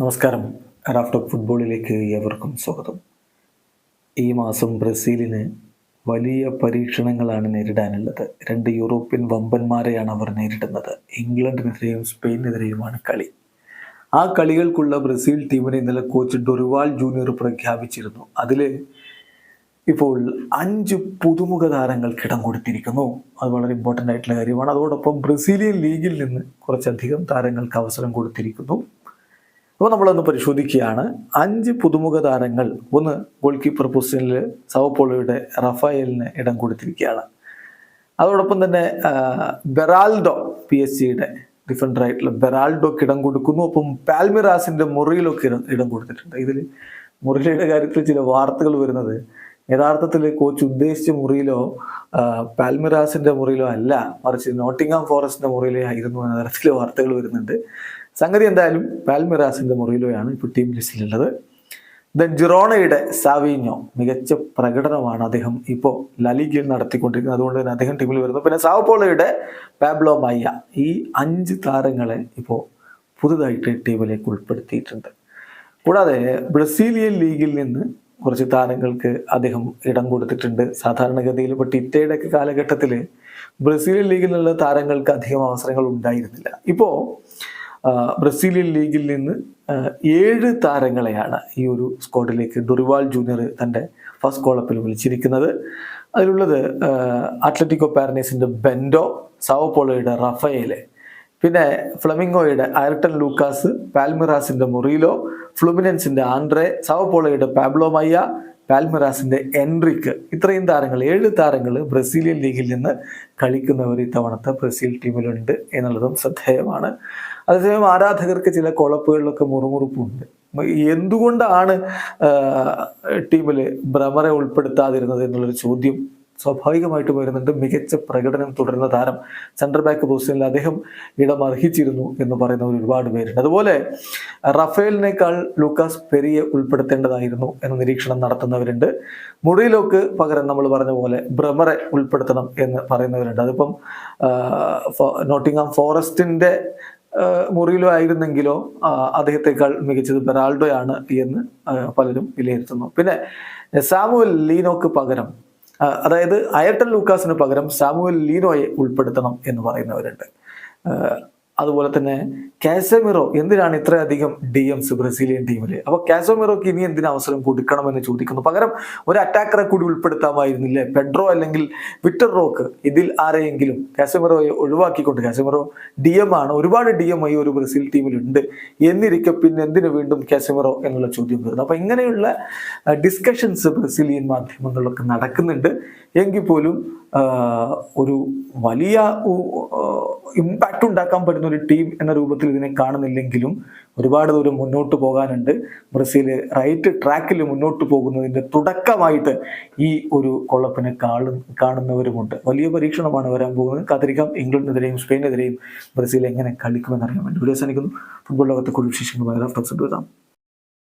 നമസ്കാരം. റാഫ്റ്റർ ഫുട്ബോളിലേക്ക് ഏവർക്കും സ്വാഗതം. ഈ മാസം ബ്രസീലിന് വലിയ പരീക്ഷണങ്ങളാണ് നേരിടാനുള്ളത്. രണ്ട് യൂറോപ്യൻ വമ്പന്മാരെയാണ് അവർ നേരിടുന്നത്. ഇംഗ്ലണ്ടിനെതിരെയും സ്പെയിനെതിരെയുമാണ് കളി. ആ കളികൾക്കുള്ള ബ്രസീൽ ടീമിനെ ഇന്നലെ കോച്ച് ഡൊറിവാൾ ജൂനിയർ പ്രഖ്യാപിച്ചിരുന്നു. അതിൽ ഇപ്പോൾ അഞ്ച് പുതുമുഖ താരങ്ങൾക്ക് ഇടം കൊടുത്തിരിക്കുന്നു. അത് വളരെ ഇമ്പോർട്ടന്റ് ആയിട്ടുള്ള കാര്യമാണ്. അതോടൊപ്പം ബ്രസീലിയൻ ലീഗിൽ നിന്ന് കുറച്ചധികം താരങ്ങൾക്ക് അവസരം കൊടുത്തിരിക്കുന്നു. അപ്പോൾ നമ്മളൊന്ന് പരിശോധിക്കുകയാണ്. അഞ്ച് പുതുമുഖ താരങ്ങൾ ഒന്ന് ഗോൾ കീപ്പർ പൊസിഷനിൽ സവപ്പോളയുടെ റഫായലിന് ഇടം കൊടുത്തിരിക്കുകയാണ്. അതോടൊപ്പം തന്നെ ബെറാൽഡോ പി എസ് സിയുടെ ഡിഫൻഡർ ആയിട്ടുള്ള ബെറാൽഡോക്ക് ഇടം കൊടുക്കുന്നു. ഒപ്പം പാൽമിറാസിന്റെ മുറിയിലൊക്കെ ഇടം കൊടുത്തിട്ടുണ്ട്. ഇതിൽ മുറിയിലയുടെ കാര്യത്തിൽ ചില വാർത്തകൾ വരുന്നത് യഥാർത്ഥത്തിൽ കോച്ച് ഉദ്ദേശിച്ച മുറിയിലോ പാൽമിറാസിന്റെ മുറിയിലോ അല്ല. മറിച്ച് നോട്ടിംഗാം ഫോറസ്റ്റിന്റെ മുറിയിലോ ആയിരുന്നു എന്ന തരത്തിൽ വാർത്തകൾ വരുന്നുണ്ട്. സംഗതി എന്തായാലും പാൽമിറാസിന്റെ മുറിയിലോയാണ് ഇപ്പോൾ ടീം ലിസ്റ്റിലുള്ളത്. ദെൻ ജിറോണയുടെ സാവീഞ്ഞോ മികച്ച പ്രകടനമാണ് അദ്ദേഹം ഇപ്പോൾ ലലിഗയിൽ നടത്തിക്കൊണ്ടിരിക്കുന്നത്. അതുകൊണ്ട് തന്നെ അദ്ദേഹം ടീമിൽ വരുന്നു. പിന്നെ സാവപ്പോളയുടെ പാബ്ലോ മയ്യ ഈ അഞ്ച് താരങ്ങളെ ഇപ്പോൾ പുതുതായിട്ട് ടീമിലേക്ക് ഉൾപ്പെടുത്തിയിട്ടുണ്ട്. കൂടാതെ ബ്രസീലിയൻ ലീഗിൽ നിന്ന് കുറച്ച് താരങ്ങൾക്ക് അദ്ദേഹം ഇടം കൊടുത്തിട്ടുണ്ട്. സാധാരണഗതിയിൽ ഇപ്പോൾ ടിറ്റയുടെ ഒക്കെ കാലഘട്ടത്തിൽ ബ്രസീലിയൻ ലീഗിൽ നിന്നുള്ള താരങ്ങൾക്ക് അധികം അവസരങ്ങൾ ഉണ്ടായിരുന്നില്ല. ഇപ്പോൾ ബ്രസീലിയൻ ലീഗിൽ നിന്ന് ഏഴ് താരങ്ങളെയാണ് ഈ ഒരു സ്ക്വാഡിലേക്ക് ഡുറിവാൾ ജൂനിയർ തന്റെ ഫസ്റ്റ് കോളപ്പിൽ വിളിച്ചിരിക്കുന്നത്. അതിലുള്ളത് അത്ലറ്റിക്കോ പാരനൈസിന്റെ ബെൻഡോ സാവോപോളോയുടെ റഫയേലെ പിന്നെ ഫ്ലമിംഗോയുടെ അയർട്ടൺ ലൂക്കാസ് പാൽമിറാസിന്റെ മുറീലോ ഫ്ലുമിനൻസിന്റെ ആൻഡ്രെ സാവോപോളോയുടെ പാബ്ലോ മയ്യ പാൽമിറാസിന്റെ എൻട്രിക്ക് ഇത്രയും താരങ്ങൾ ഏഴ് താരങ്ങൾ ബ്രസീലിയൻ ലീഗിൽ നിന്ന് കളിക്കുന്നവർ ഇത്തവണത്തെ ബ്രസീൽ ടീമിലുണ്ട് എന്നുള്ളതും ശ്രദ്ധേയമാണ്. അതേസമയം ആരാധകർക്ക് ചില കുഴപ്പുകളിലൊക്കെ മുറുമുറുപ്പുണ്ട്. എന്തുകൊണ്ടാണ് ടീമിൽ ഭ്രമറെ ഉൾപ്പെടുത്താതിരുന്നത് എന്നുള്ളൊരു ചോദ്യം സ്വാഭാവികമായിട്ട് വരുന്നുണ്ട്. മികച്ച പ്രകടനം തുടരുന്ന താരം സെൻട്രൽ ബാക്ക് പൊസിഷനിൽ അദ്ദേഹം ഇടം അർഹിച്ചിരുന്നു എന്ന് പറയുന്ന ഒരുപാട് പേരുണ്ട്. അതുപോലെ റഫേലിനേക്കാൾ ലൂക്കാസ് പെരിയെ ഉൾപ്പെടുത്തേണ്ടതായിരുന്നു എന്ന നിരീക്ഷണം നടത്തുന്നവരുണ്ട്. മുറിയിലോക്ക് പകരം നമ്മൾ പറഞ്ഞ പോലെ ഭ്രമറെ ഉൾപ്പെടുത്തണം എന്ന് പറയുന്നവരുണ്ട്. അതിപ്പം ആ, ഫോ- നോട്ടിംഗാം ഫോറസ്റ്റിന്റെ മുറിയിലോ ആയിരുന്നെങ്കിലോ അദ്ദേഹത്തെക്കാൾ മികച്ചത് ബെറാൾഡോയാണ് എന്ന് പലരും വിലയിരുത്തുന്നു. പിന്നെ സാമുവൽ ലീനോക്ക് പകരം അതായത് അയർട്ടൻ ലൂക്കാസിന് പകരം സാമുവൽ ലീനോയെ ഉൾപ്പെടുത്തണം എന്ന് പറയുന്നവരുണ്ട്. അതുപോലെ തന്നെ കാസമിറോ എന്തിനാണ് ഇത്രയധികം ഡി എംസ് ബ്രസീലിയൻ ടീമിൽ അപ്പോൾ കാസമിറോക്ക് ഇനി എന്തിനു അവസരം കൊടുക്കണമെന്ന് ചോദിക്കുന്നു. പകരം ഒരു അറ്റാക്കറെ കൂടി ഉൾപ്പെടുത്താമായിരുന്നില്ലേ? പെഡ്രോ അല്ലെങ്കിൽ വിക്ടർ റോക്ക്? ഇതിൽ ആരെയെങ്കിലും കാസമിറോയെ ഒഴിവാക്കിക്കൊണ്ട് കാസമിറോ ഡി എം ആണ് ഒരുപാട് ഡി എം ഐ ഒരു ബ്രസീൽ ടീമിലുണ്ട് എന്നിരിക്കെ പിന്നെ എന്തിനു വീണ്ടും കാസമിറോ എന്നുള്ള ചോദ്യം വരുന്നു. അപ്പൊ ഇങ്ങനെയുള്ള ഡിസ്കഷൻസ് ബ്രസീലിയൻ മാധ്യമങ്ങളിലൊക്കെ നടക്കുന്നുണ്ട്. എങ്കിൽ പോലും ഒരു വലിയ ഇമ്പാക്റ്റ് ഉണ്ടാക്കാൻ പറ്റുന്ന ഒരു ടീം എന്ന രൂപത്തിൽ ഇതിനെ കാണുന്നില്ലെങ്കിലും ഒരുപാട് ദൂരം മുന്നോട്ട് പോകാനുണ്ട്. ബ്രസീൽ റൈറ്റ് ട്രാക്കിൽ മുന്നോട്ട് പോകുന്നതിന്റെ തുടക്കമായിട്ട് ഈ ഒരു കൊള്ളപ്പിനെ കാണു കാണുന്നവരുമുണ്ട്. വലിയ പരീക്ഷണമാണ് വരാൻ പോകുന്നത്. കാത്തിരിക്കാം. ഇംഗ്ലണ്ടിനെതിരെയും സ്പെയിനെതിരെയും ബ്രസീൽ എങ്ങനെ കളിക്കുമെന്ന് അറിയാൻ വേണ്ടി വീഡിയോ ഫുട്ബോൾ ലോകത്തെ കുറിച്ച് വിശേഷങ്ങൾ റഫറൻസ് എടുക്കാം